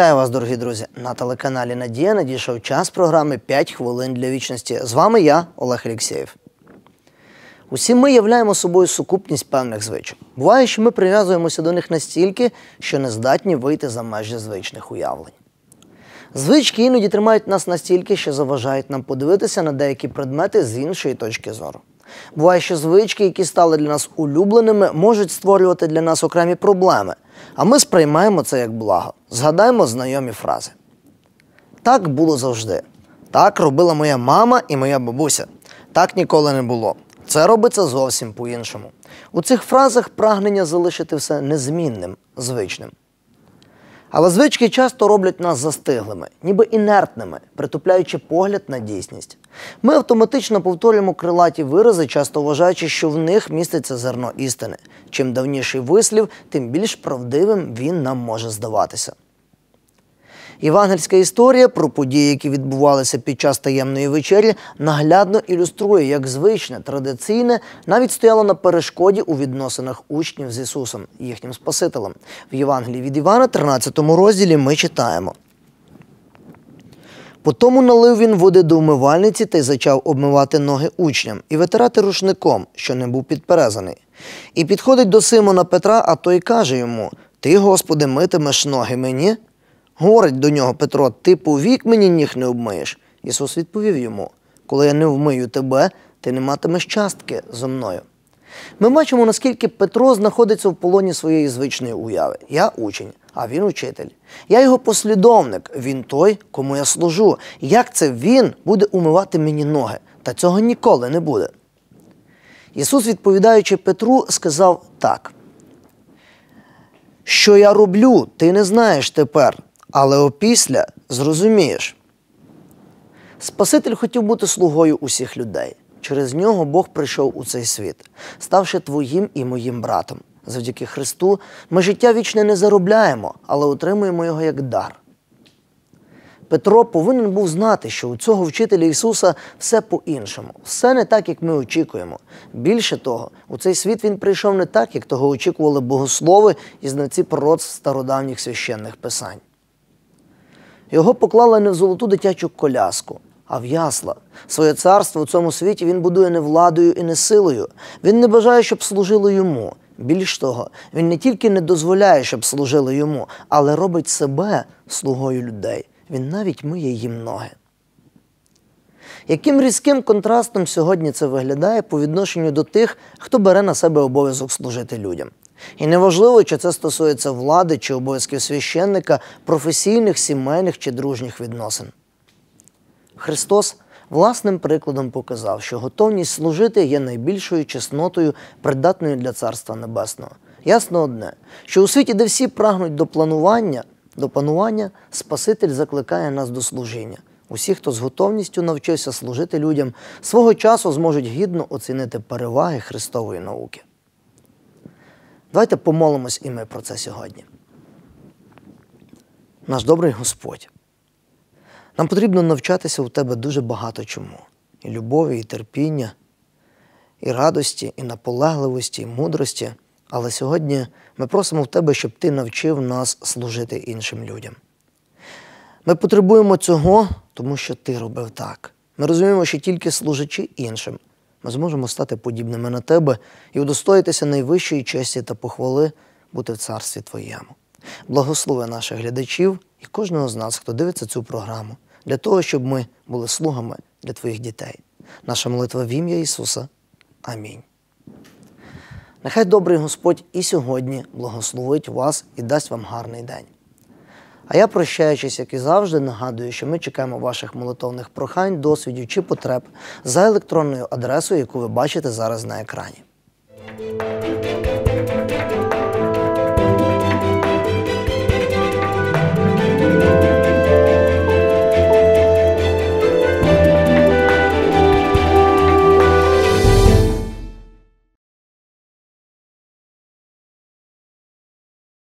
Вітаю вас, дорогі друзі! На телеканалі Надія надійшов час програми «5 хвилин для вічності. З вами я, Олег Алєксєєв. Усі ми являємо собою сукупність певних звичок. Буває, що ми прив'язуємося до них настільки, що не здатні вийти за межі звичних уявлень. Звички іноді тримають нас настільки, що заважають нам подивитися на деякі предмети з іншої точки зору. Буває, що звички, які стали для нас улюбленими, можуть створювати для нас окремі проблеми, а ми сприймаємо це як благо. Згадаємо знайомі фрази. Так було завжди. Так робила моя мама і моя бабуся. Так ніколи не було. Це робиться зовсім по-іншому. У цих фразах прагнення залишити все незмінним, звичним. Але звички часто роблять нас застиглими, ніби інертними, притупляючи погляд на дійсність. Ми автоматично повторюємо крилаті вирази, часто вважаючи, що в них міститься зерно істини. Чим давніший вислів, тим більш правдивим він нам може здаватися. Євангельська історія про події, які відбувалися під час таємної вечері, наглядно ілюструє, як звичне, традиційне навіть стояло на перешкоді у відносинах учнів з Ісусом, їхнім Спасителем. В Євангелії від Івана, 13 розділі, ми читаємо. Потому налив він води до вмивальниці та й зачав обмивати ноги учням і витирати рушником, що не був підперезаний. І підходить до Симона Петра, а той каже йому: Ти, Господи, митимеш ноги мені? Говорить до нього Петро, ти повік мені ніг не обмиєш. Ісус відповів йому: Коли я не вмию тебе, ти не матимеш частки зо мною. Ми бачимо, наскільки Петро знаходиться в полоні своєї звичної уяви. Я учень, а він учитель. Я його послідовник, він той, кому я служу. Як це він буде умивати мені ноги? Та цього ніколи не буде. Ісус, відповідаючи Петру, сказав так. Що я роблю, ти не знаєш тепер, але опісля зрозумієш. Спаситель хотів бути слугою усіх людей. Через нього Бог прийшов у цей світ, ставши твоїм і моїм братом. Завдяки Христу ми життя вічне не заробляємо, але отримуємо його як дар. Петро повинен був знати, що у цього вчителя Ісуса все по-іншому, все не так, як ми очікуємо. Більше того, у цей світ він прийшов не так, як того очікували богослови і знавці пророцтв стародавніх священних писань. Його поклали не в золоту дитячу коляску, а в ясла. Своє царство у цьому світі він будує не владою і не силою. Він не бажає, щоб служило йому. Більш того, він не тільки не дозволяє, щоб служили йому, але робить себе слугою людей. Він навіть миє їм ноги. Яким різким контрастом сьогодні це виглядає по відношенню до тих, хто бере на себе обов'язок служити людям? І неважливо, чи це стосується влади чи обов'язків священника, професійних, сімейних чи дружніх відносин. Христос власним прикладом показав, що готовність служити є найбільшою чеснотою, придатною для Царства Небесного. Ясно одне, що у світі, де всі прагнуть до планування, до панування, Спаситель закликає нас до служіння. Усі, хто з готовністю навчився служити людям, свого часу зможуть гідно оцінити переваги Христової науки. Давайте помолимось і ми про це сьогодні. Наш добрий Господь. Нам потрібно навчатися у тебе дуже багато чому. І любові, і терпіння, і радості, і наполегливості, і мудрості. Але сьогодні ми просимо в тебе, щоб ти навчив нас служити іншим людям. Ми потребуємо цього, тому що ти робив так. Ми розуміємо, що тільки служачи іншим, ми зможемо стати подібними на тебе і удостоїтися найвищої честі та похвали бути в царстві Твоєму. Благослови наших глядачів і кожного з нас, хто дивиться цю програму, для того, щоб ми були слугами для Твоїх дітей. Наша молитва в ім'я Ісуса. Амінь. Нехай добрий Господь і сьогодні благословить вас і дасть вам гарний день. А я, прощаючись, як і завжди, нагадую, що ми чекаємо ваших молитовних прохань, досвідів чи потреб за електронною адресою, яку ви бачите зараз на екрані.